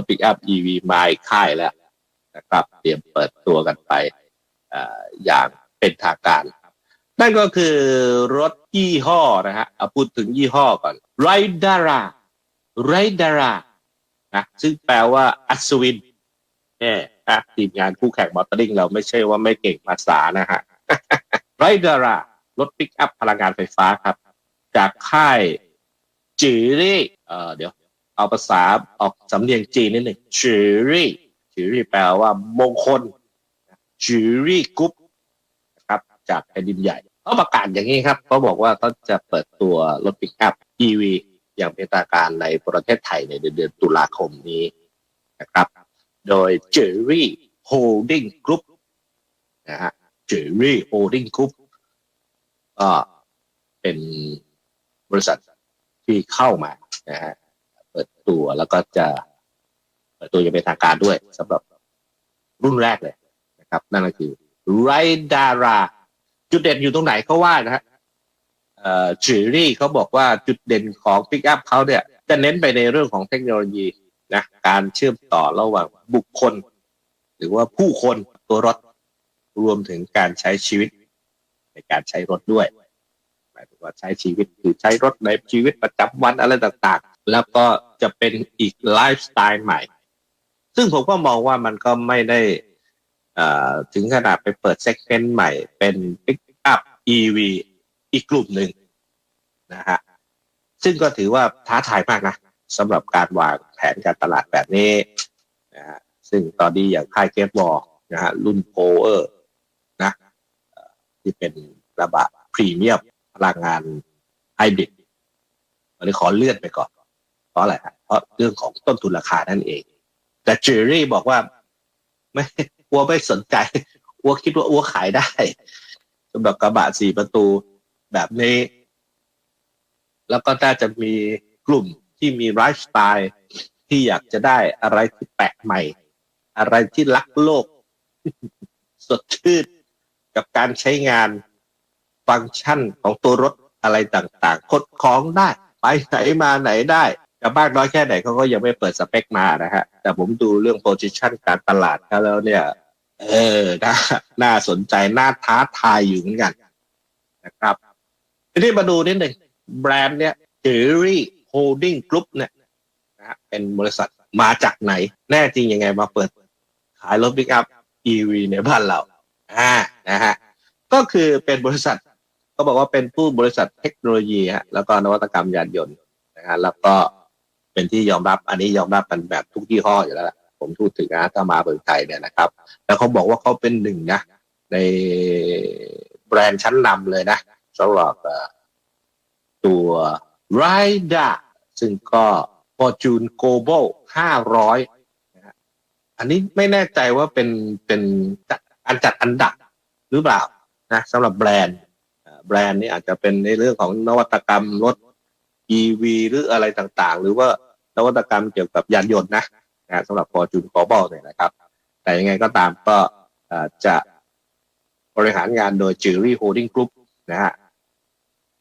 ถปิกอัพ EV มาอีกค่ายแล้วนะครับ เตรียมเปิดตัวกันไปออย่างเป็นทางการ นั่นก็คือรถยี่ห้อนะฮะเอาพูดถึงยี่ห้อก่อนไรดาราไรดารานะซึ่งแปลว่าอัศวินเนี่ยนะทีมงานคู่แข่งมอเตอร์ลิงเราไม่ใช่ว่าไม่เก่งภาษานะฮะไรดารารถปิกอัพพลังงานไฟฟ้าครับ จากค่ายจือรี่เอ่อเดี๋ยว เอาภาษาออกสำเนียงจีนนิดหนึ่งจืรี่จืรี่แปลว่ามงคลจืรี่กรุ๊ปนะครับ จากแผ่นดินใหญ่เขาประกาศอย่างนี้ครับเขาบอกว่าเขาจะเปิดตัวรถปิกอัพ EV อย่างเป็นทางการในประเทศไทยในเดือนตุลาคมนี้นะครับ โดย Jerry Holding Group นะฮะ Jerry Holding Group ก็เป็นบริษัทที่เข้ามานะฮะ ตัว แล้วก็จะเปิดตัวอย่างเป็นทางการด้วยสำหรับรุ่นแรกเลยนะครับ นั่นก็คือไรดาราจุดเด่นอยู่ตรงไหนเขาว่านะฮะจิรี่เขาบอกว่าจุดเด่นของปิกอัพเขาเนี่ย จะเน้นไปในเรื่องของเทคโนโลยีนะการเชื่อมต่อระหว่างบุคคล หรือว่าผู้คนตัวรถรวมถึงการใช้ชีวิต ในการใช้รถด้วยหมายถึงว่าใช้ชีวิตคือใช้รถในชีวิตประจำวันอะไรต่างๆ แล้วก็จะเป็นอีกไลฟ์สไตล์ใหม่ ซึ่งผมก็มองว่ามันก็ไม่ได้ถึงขนาดไปเปิดเซกเมนต์ใหม่ เป็น Pick Up EV อีกกลุ่มหนึ่งนะฮะซึ่งก็ถือว่าท้าทายมากนะสำหรับการวางแผนการตลาดแบบนี้นะฮะซึ่งตอนนี้อย่างค่ายเกฟบอลนะฮะรุ่นโพเออร์นะที่เป็นระบะพรีเมียมพลังงานไฮบริดวันนี้ขอเลื่อนไปก่อน ราะอะไรเพราะเรื่องของต้นทุนราคานั่นเอง แต่เจอรี่บอกว่า ไม่อัวไม่สนใจอัวคิดว่าอัวขายได้สำหรับกระบะสี่ประตูแบบนี้ แล้วก็น่าจะมีกลุ่มที่มีไลฟ์สไตล์ที่อยากจะได้อะไรที่แปลกใหม่ อะไรที่รักโลก สดชื่นกับการใช้งานฟังก์ชันของตัวรถอะไรต่างๆ คดคล้องได้ ไปไหนมาไหนได้ จะมากน้อยแค่ไหนเขาก็ยังไม่เปิดสเปคมานะฮะ แต่ผมดูเรื่องโพ i ิชันการตลาดเขาแล้วเนี่ย เออน่าน่าสนใจ น่าท้าทายอยู่เหมือนกัน นะครับ ทีนี้มาดูนิดหนึ่งแบรนด์เนี้ย Jerry Holding Group เนี่ยนะฮะเป็นบริษัทมาจากไหน แน่จริงยังไงมาเปิด ขายรถปิกอัพ EV ในบ้านเรา อ่านะฮะ ก็คือเป็นบริษัทก็บอกว่าเป็นผู้บริษัทเทคโนโลยีฮะแล้วก็นวัตกรรมยานยนต์นะฮะแล้วก็ เป็นที่ยอมรับอันนี้ยอมรับกันแบบทุกยี่ห้ออยู่แล้วผมพูดถึงนะถ้ามาเมืองไทยเนี่ยนะครับ แล้วเขาบอกว่าเขาเป็นหนึ่งนะในแบรนด์ชั้นนำเลยนะสำหรับตัว r i d a ซึ่งก็ Fortune Global 500นะฮะอันนี้ไม่แน่ใจว่าเป็นเป็นอันจัดอันดับหรือเปล่านะสำหรับแบรนด์แบรนด์นี้อาจจะเป็นในเรื่องของนวัตกรรมรถ EV หรืออะไรต่างๆ หรือว่า นวัตกรรมเกี่ยวกับยานยนต์นะนะสำหรับ Fortune Global เนี่ยนะครับ แต่ยังไงก็ตามก็จะบริหารงานโดย Jerry Holding Group นะฮะ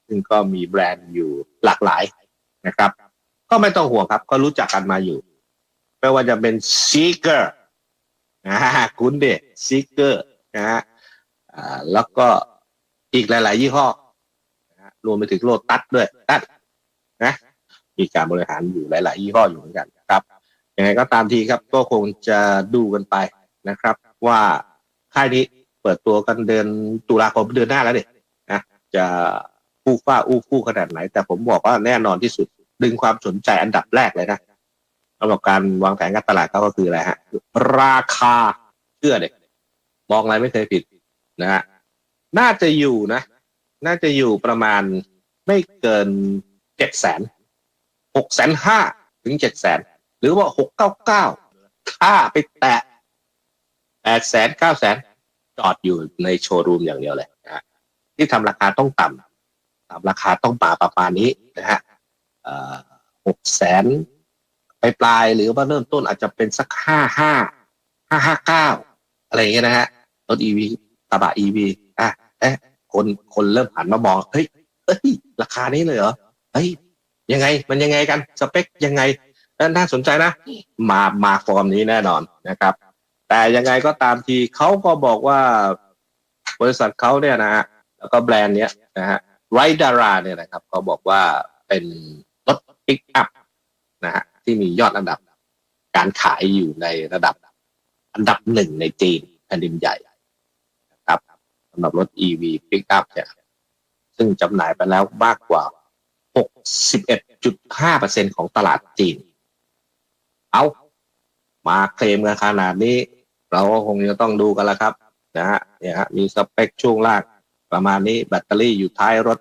ซึ่งก็มีแบรนด์อยู่หลากหลายนะครับ ก็ไม่ต้องห่วงครับ ก็รู้จักกันมาอยู่ ไม่ว่าจะเป็น Seeker นะฮะคุณเดช Seeker นะฮะแล้วก็อีกหลาย ๆ ยี่ห้อนะรวมไปถึงโลตัสด้วยตัสนะ มีการบริหารอยู่หลาย ๆ ยี่ห้ออยู่เหมือนกันครับยังไงก็ตามทีครับก็คงจะดูกันไปนะครับ ว่าค่ายนี้เปิดตัวกันเดือนตุลาคมเดือนหน้าแล้วเนี่ยนะจะฟู่ฟ้าอู้ฟู่ขนาดไหน แต่ผมบอกว่าแน่นอนที่สุด ดึงความสนใจอันดับแรกเลยนะสำหรับการวางแผนการตลาดเขาก็คืออะไรฮะ ราคาเชื่อเด็กมองอะไรไม่เคยผิดนะฮะน่าจะอยู่นะ น่าจะอยู่ประมาณไม่เกินเจ็ดแสน หกแสนห้าถึงเจ็ดแสนหรือว่าหกเก้าเก้าค่าไปแตะแปดแสนเก้าแสนจอดอยู่ในโชว์รูมอย่างเดียวเลยนะที่ทำราคาต้องต่ำทำราคาต้องป่าประมาณนี้นะฮะหกแสนไปปลายหรือว่าเริ่มต้นอาจจะเป็นสักห้าห้าห้าห้าเก้าอะไรเงี้ยนะฮะรถอีวีกระบะอีวีอะเอ๊ะคนคนเริ่มหันมามองเฮ้ยเฮ้ย ราคานี้เลยเหรอเฮ้ย ยังไงมันยังไงกันสเปคยังไงนั่นน่าสนใจนะ มามาฟอร์มนี้แน่นอนนะครับ แต่ยังไงก็ตามทีเขาก็บอกว่าบริษัทเขาเนี่ยนะฮะแล้วก็แบรนด์เนี้ยนะฮะไรดาราเนี่ยนะครับเขาบอกว่าเป็นรถปิกอัพนะฮะที่มียอดอันดับ การขายอยู่ในระดับ อันดับหนึ่งในจีนแผ่นดินใหญ่นะครับสำหรับรถ EV ปิกอัพเนี่ยซึ่งจำหน่ายไปแล้วมากกว่า 61.5%ของตลาดจีน เอามาเคลมกันขนาดนี้ เราก็คงจะต้องดูกันแล้วครับนะฮะเนี่ยฮะมีสเปคช่วงล่างประมาณนี้แบตเตอรี่อยู่ท้ายรถ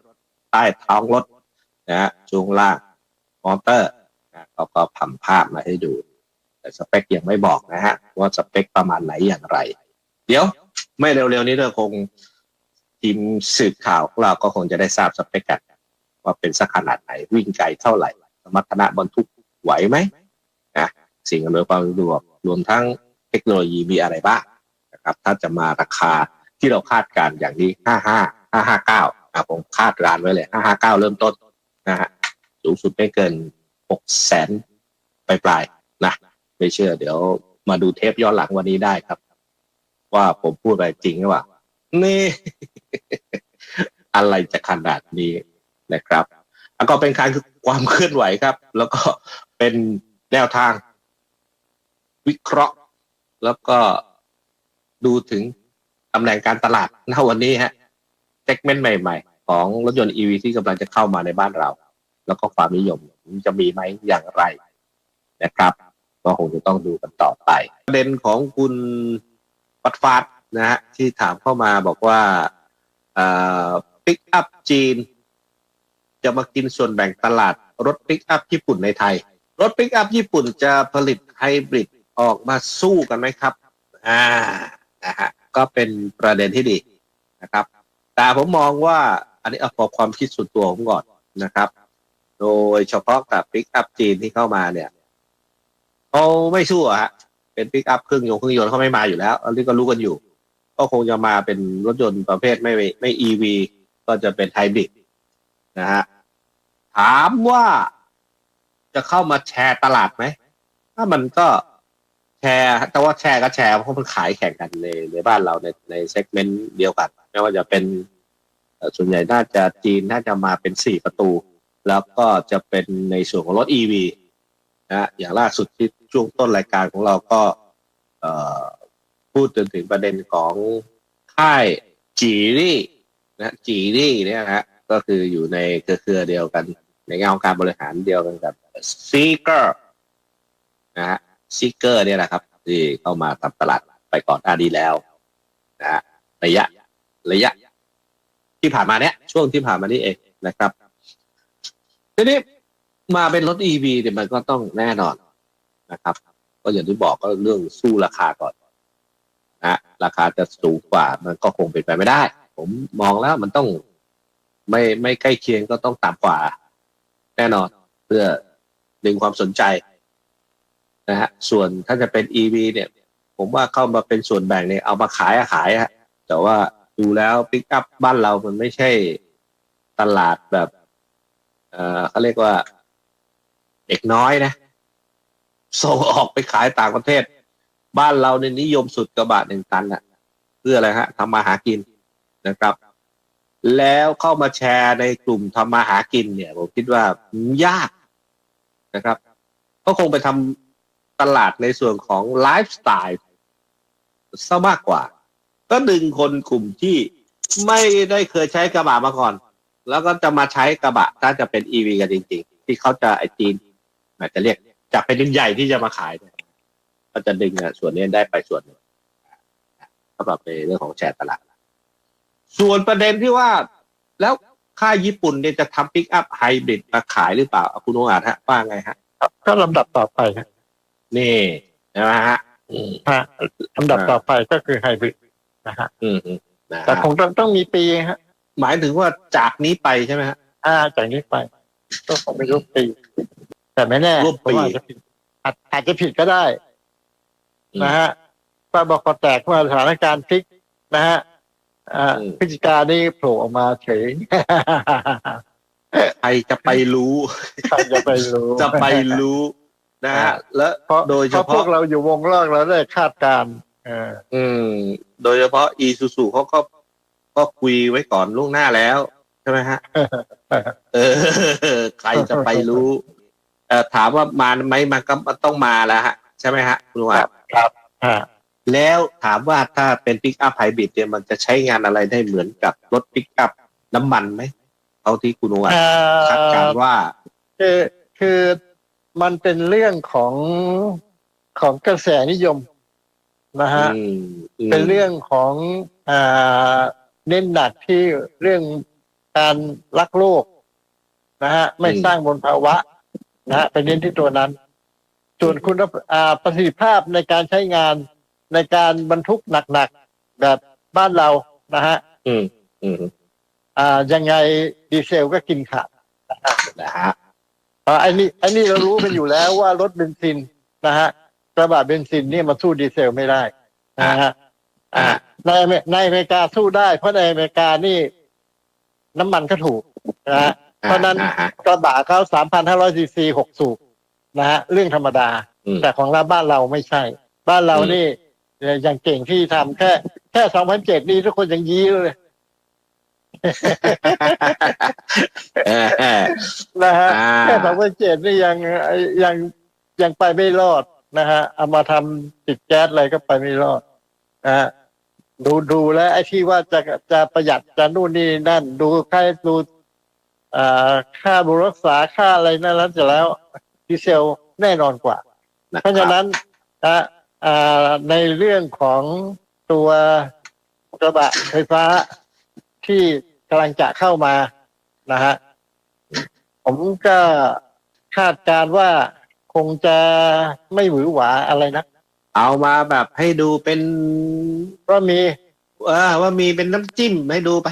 ใต้ท้องรถนะฮะช่วงล่างมอเตอร์นะเขาก็ทำภาพมาให้ดู แต่สเปคยังไม่บอกนะฮะ ว่าสเปคประมาณไหนอย่างไร เดี๋ยวไม่เร็วๆนี้เราคงทีมสืบข่าวของเราก็คงจะได้ทราบสเปคกัน ว่าเป็นสักขนาดไหนวิ่งไกลเท่าไหร่ สมรรถนะบรรทุกไหวไหมนะสิ่งอำนวยความสะดวกรวมทั้งเทคโนโลยีมีอะไรบ้างนะครับถ้าจะมาราคาที่เราคาดการณ์อย่างนี้ห้าห้าห้าห้าเก้าผมคาดการไว้เลยห้าห้าเก้าเริ่มต้นนะฮะสูงสุดไม่เกินหกแสนปลายๆนะไม่เชื่อเดี๋ยวมาดูเทปย้อนหลังวันนี้ได้ครับ ว่าผมพูดอะไรจริงหรือเปล่านี่อะไรจะขนาดนี้ นะครับแล้วก็เป็นการความเคลื่อนไหวครับ แล้วก็เป็นแนวทาง วิเคราะห์ แล้วก็ดูถึงตำแหน่งการตลาดณวันนี้ฮะเซกเมนต์ใหม่ ๆ ของรถยนต์ EV ที่กำลังจะเข้ามาในบ้านเรา แล้วก็ความนิยมจะมีไหมอย่างไรนะครับก็คงจะต้องดูกันต่อไป ประเด็นของคุณปัดฟาดนะฮะที่ถามเข้ามาบอกว่าปิกอัพจีน จะมากินส่วนแบ่งตลาดรถปิกอัพญี่ปุ่นในไทย รถปิกอัพญี่ปุ่นจะผลิตไฮบริดออกมาสู้กันไหมครับ อ่านะฮะก็เป็นประเด็นที่ดีนะครับ แต่ผมมองว่าอันนี้เอาพอความคิดส่วนตัวผมก่อนนะครับ โดยเฉพาะกับปิกอัพจีนที่เข้ามาเนี่ยเขาไม่สู้อะฮะเป็นปิกอัพเครื่องยนต์เครื่องยนต์เขาไม่มาอยู่แล้วอันนี้ก็รู้กันอยู่ ก็คงจะมาเป็นรถยนต์ประเภทไม่ไม่ EV ก็จะเป็นไฮบริดนะฮะ ถามว่าจะเข้ามาแชร์ตลาดไหม ถ้ามันก็แชร์ แต่ว่าแชร์ก็แชร์ เพราะมันขายแข่งกันในในบ้านเราในในเซกเมนต์เดียวกัน ไม่ว่าจะเป็นส่วนใหญ่น่าจะจีนน่าจะมาเป็นสี่ประตู แล้วก็จะเป็นในส่วนของรถ EV นะอย่างล่าสุดที่ช่วงต้นรายการของเราก็พูดจนถึงประเด็นของค่ายจีรี่นะจีรี่เนี่ยนะฮะก็คืออยู่ในเครือเดียวกัน ในงานของการบริหารเดียวกันกับซีเกอร์นะฮะซีเกอร์เนี่ยนะครับ ที่เข้ามาทำตลาดไปก่อนหน้านี้แล้วนะฮะระยะระยะ ที่ผ่านมาเนี้ยช่วงที่ผ่านมานี้เองนะครับ ทีนี้มาเป็นรถ EV เนี่ยมันก็ต้องแน่นอนนะครับ ก็อย่างที่บอกก็เรื่องสู้ราคาก่อนนะราคาจะสูงกว่ามันก็คงเป็นไปไม่ได้ ผมมองแล้วมันต้อง ไม่ไม่ใกล้เคียงก็ต้องต่ำกว่า แน่นอนเพื่อดึงความสนใจนะฮะส่วนถ้าจะเป็น EV เนี่ย ผมว่าเข้ามาเป็นส่วนแบ่งเนี่ยเอามาขายอะขายฮะแต่ว่าดูแล้วปิกอัพบ้านเรามันไม่ใช่ตลาดแบบ เออเขาเรียกว่า เด็กน้อยนะส่งออกไปขายต่างประเทศ บ้านเราในนิยมสุดกระบะหนึ่งตันอะเพื่ออะไรฮะทำมาหากินนะครับ แล้วเข้ามาแชร์ในกลุ่มทำมาหากินเนี่ย ผมคิดว่ายากนะครับ ก็คงไปทำตลาดในส่วนของไลฟ์สไตล์ซะมากกว่า ก็ดึงคนกลุ่มที่ไม่ได้เคยใช้กระบะมาก่อน แล้วก็จะมาใช้กระบะถ้าจะเป็นอีวีกันจริง ๆ ที่เขาจะไอจีนอาจจะเรียกจากเป็นใหญ่ที่จะมาขายเนี่ยก็จะดึงส่วนนี้ได้ไปส่วนหนึ่งสำหรับในเรื่องของแชร์ตลาด ส่วนประเด็นที่ว่า แล้วค่ายญี่ปุ่นเนี่ยจะทำปิกอัพไฮบริดมาขายหรือเปล่าคุณโออาฮะว่าไงฮะก็ลำดับต่อไปฮะนี่ใช่ไหมฮะฮะลำดับต่อไปก็คือไฮบริดนะฮะอืมนะแต่ฮะคงต้องต้องมีปีฮะ หมายถึงว่าจากนี้ไปใช่ไหมฮะอ่าจากนี้ไปก็คงไม่รู้ปี แต่ไม่แน่ร่วมปีเพราะว่าอาจจะผิดอาจอาจจะผิดก็ได้อืมนะฮะป้าบอกก็แตกเมื่อสถานการณ์พลิกนะฮะอ่าอืม พฤศจิกานี่โผล่ออกมาเฉยใครจะไปรู้ใครจะไปรู้ จะไปรู้นะฮะและเพราะโดยเพเฉราะพวพาะกเราอยู่วงลอกเราได้คาดการณ์เอออืม โดยเฉพาะอีซูซูเขาก็ก็คุยไว้ก่อนล่วงหน้าแล้วใช่ไหมฮะเออใครจะไปรู้เออถามว่ามาไหมมันก็มันต้องมาแล้วฮะ ใช่ไหมฮะคุณว่าครับอ่า แล้วถามว่าถ้าเป็นปิกอัพไฮบริดเนี่ยมันจะใช้งานอะไรได้เหมือนกับรถปิกอัพน้ำมันไหมเท่าที่คุณว่าอ่คาดการาณ์ว่า คือคือมันเป็นเรื่องของของกระแสนิยมนะฮะอืมมเป็นเรื่องของอ่าเน้นหนักที่เรื่องการรักโลกนะฮะไม่สร้างมลภาวะนะฮะไปเน้นที่ตัวนั้น ส่วนคุณอ่าประสิทธิภาพในการใช้งาน ในการบรรทุกหนักๆแบบบ้านเรานะฮะ อืม อืม อ่า ยังไงดีเซลก็กินขาดนะฮะอ่าไอ้นี่ไอ้นี่เรารู้กันอยู่แล้วว่ารถเบนซินนะฮะกระบะเบนซินเนี่ยมันสู้ดีเซลไม่ได้นะฮะอ่าในอเมในอเมริกาสู้ได้ เพราะในอเมริกานี่ น้ำมันก็ถูกนะฮะเพราะฉะนั้นอ่าฮะกระบะเขาสามพันห้าร้อยซีซีหกสูบนะฮะเรื่องธรรมดาอืมแต่ของเราบ้านเราไม่ใช่ บ้านเราอืมนี่เอ่ออย่างเก่งที่ทำแค่แค่สองพันเจ็ดนี่ทุกคนยังยี้เลยเออเออนะฮะอ่าแค่สองพันเจ็ดนี่ยังยังยังไปไม่รอดนะฮะเอามาทำติดแก๊สอะไรก็ไปไม่รอดนะฮะดูดูแล้ว ไอ้ที่ว่าจะจะประหยัดจะนู่นนี่นั่น ดูค่าดูอ่าค่าบำรุงรักษาค่าอะไรนั่นแล้วเสร็จแล้ว ดีเซลแน่นอนกว่านะเพราะฉะนั้นนะอ่า ในเรื่องของตัวกระบะไฟฟ้าที่กำลังจะเข้ามานะฮะผมก็คาดการณ์ว่าคงจะไม่หวือหวาอะไรนะเอามาแบบให้ดูเป็นเพราะมีเออว่ามีเป็นน้ำจิ้มให้ดูไป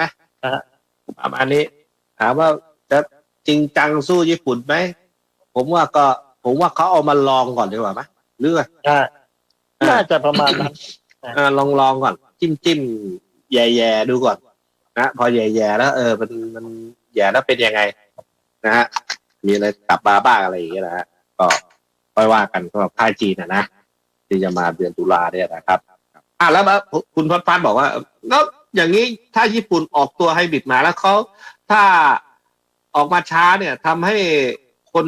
นะอะประมาณนี้ ถามว่าจะจริงจังสู้ญี่ปุ่นไหม ผมว่าก็ ผมว่าเขาเอามาลองก่อนดีกว่าไหม หรือไงอ่าน่าจะประมาณนั้นเออลองลองก่อน จิ้มจิ้มแย่แย่ๆดูก่อน นะพอแย่แย่ๆแล้ว เออ มันมันแย่แล้วเป็นยังไง นะฮะมีอะไรกลับมาบ้างอะไรอย่างเงี้ยนะฮะก็ค่อยว่ากันสำหรับค่ายจีนนะนะที่จะมาเดือนตุลาเนี่ยนะครับอะแล้วมาคุณพัดพันบอกว่าแล้วอย่างนี้ถ้าญี่ปุ่นออกตัวไฮบริดมาแล้วเขาถ้าออกมาช้าเนี่ยทำให้คน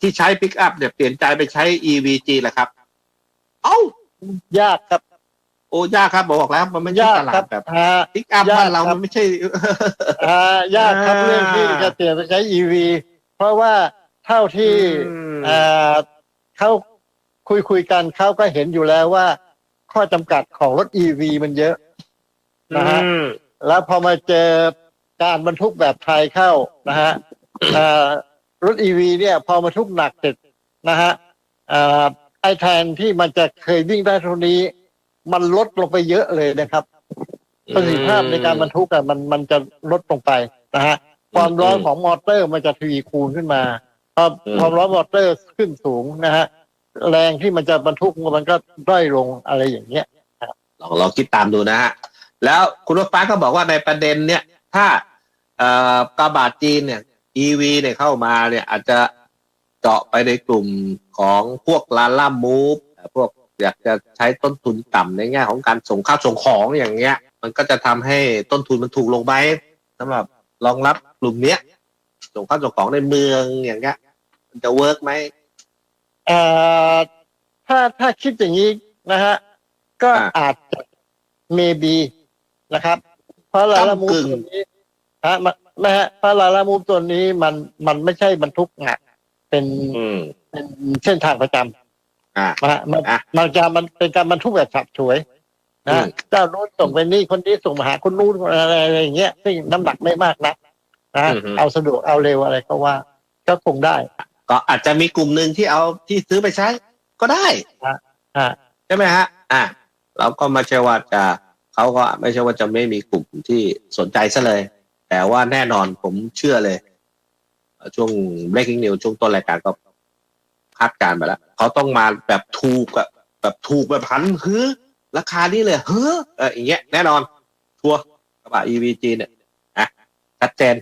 ที่ใช้ปิกอัพเนี่ยเปลี่ยนใจไปใช้ EVG แหละครับ เอ้ายากครับ โอ้ยากครับบอกแล้ว มันไม่ใช่ยากตลาครัดบแบบฮะปิกอัพยากบ้านเราครับมันไม่ใช่อ่ายากครับอ่าเรื่องที่จะเปลี่ยนไปใช้ EV เพราะว่าเท่าที่มอ่าเขาคุยคุยกันเขาก็เห็นอยู่แล้วว่า ข้อจำกัดของรถ EV มันเยอะนะฮะอืมแล้วพอมาเจอการบรรทุกแบบไทยเข้านะฮะอ่า รถ EV เนี่ยพอมาทุกหนักเสร็จนะฮะอ่าไอแทนที่มันจะเคยวิ่งได้เท่านี้ มันลดลงไปเยอะเลยนะครับประสิทธิภาพในการบรรทุกอะมันมันจะลดลงไปนะฮะความร้อนของมอเตอร์มันจะทวีคูณขึ้นมาพออืมความร้อนมอเตอร์ขึ้นสูงนะฮะแรงที่มันจะบรรทุกมันก็ด้อยลงอะไรอย่างเงี้ยลองลองคิดตามดูนะฮะแล้วคุณรถฟ้าก็บอกว่าในประเด็นเนี่ยถ้าเอ่อกระบาดจีนเนี่ย EV เนี่ยเข้ามาเนี่ยอาจจะเจาะไปในกลุ่มของพวกลาล่ามูฟพวกอยากจะใช้ต้นทุนต่ำในแง่ของการส่งข้าวส่งของอย่างเงี้ย มันก็จะทำให้ต้นทุนมันถูกลงไปสำหรับรองรับกลุ่มเนี้ย ส่งข้าวส่งของในเมืองอย่างเงี้ย มันจะเวิร์กไหมเอ่อถ้าถ้าคิดอย่างนี้นะฮะก็อ่าอาจจะ maybe นะครับ เพราะลาลามูฟกึ่งตัวนี้ฮะมั นนะฮะเพราะลาลามูฟตัวนี้มันมันไม่ใช่บรรทุกหนักเป็นอืม เป็นเส้นทางประจำอ่านะฮะมันอะมันจะมันเป็นการบรรทุกแบบฉับฉวยนะอืฮะมเจ้านู้นส่งไปนี่คนนี้ส่งมาหาคนนู้นอะไรอะไรอย่างเงี้ยซึ่งน้ำหนักไม่มากนักนะฮะอือฮึเอาสะดวกเอาเร็วอะไรก็ว่า ก็คงได้ ก็อาจจะมีกลุ่มหนึ่งที่เอาที่ซื้อไปใช้ ก็ได้อ่าใช่ไหมฮะ อะเราก็ไม่ใช่ว่าจะเขาก็ไม่ใช่ว่าจะไม่มีกลุ่มที่สนใจซะเลย แต่ว่าแน่นอนผมเชื่อเลยเอ่อช่วง breaking news ช่วงต้นรายการก็คาดการณ์ไปแล้วเขาต้องมาแบบถูกอะแบบถูกแบบพันเฮ้อราคานี้เลยเฮ้อเอออย่างเงี้ยแน่นอนชัวร์กระบะ EVG เนี่ยอะชัดเจน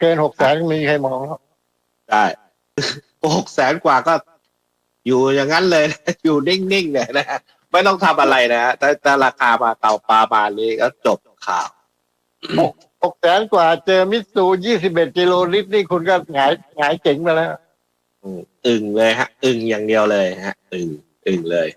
เกินหกแสนมีใครมองแล้วได้หกแสนกว่าก็ อยู่อย่างนั้นเลยอยู่นิ่งๆเลยนะฮะไม่ต้องทำอะไรนะฮะแต่แต่ราคามาเก่าปลามานี้ก็จบข่าว หกแสนกว่าเจอมิตซูยี่สิบเอ็ดกิโลลิตรนี่คุณก็หงายหงายเจ๋งไปแล้วอืมอึ่งเลยฮะ อึ่งอย่างเดียวเลยฮะ อึ่งอึ่งเลย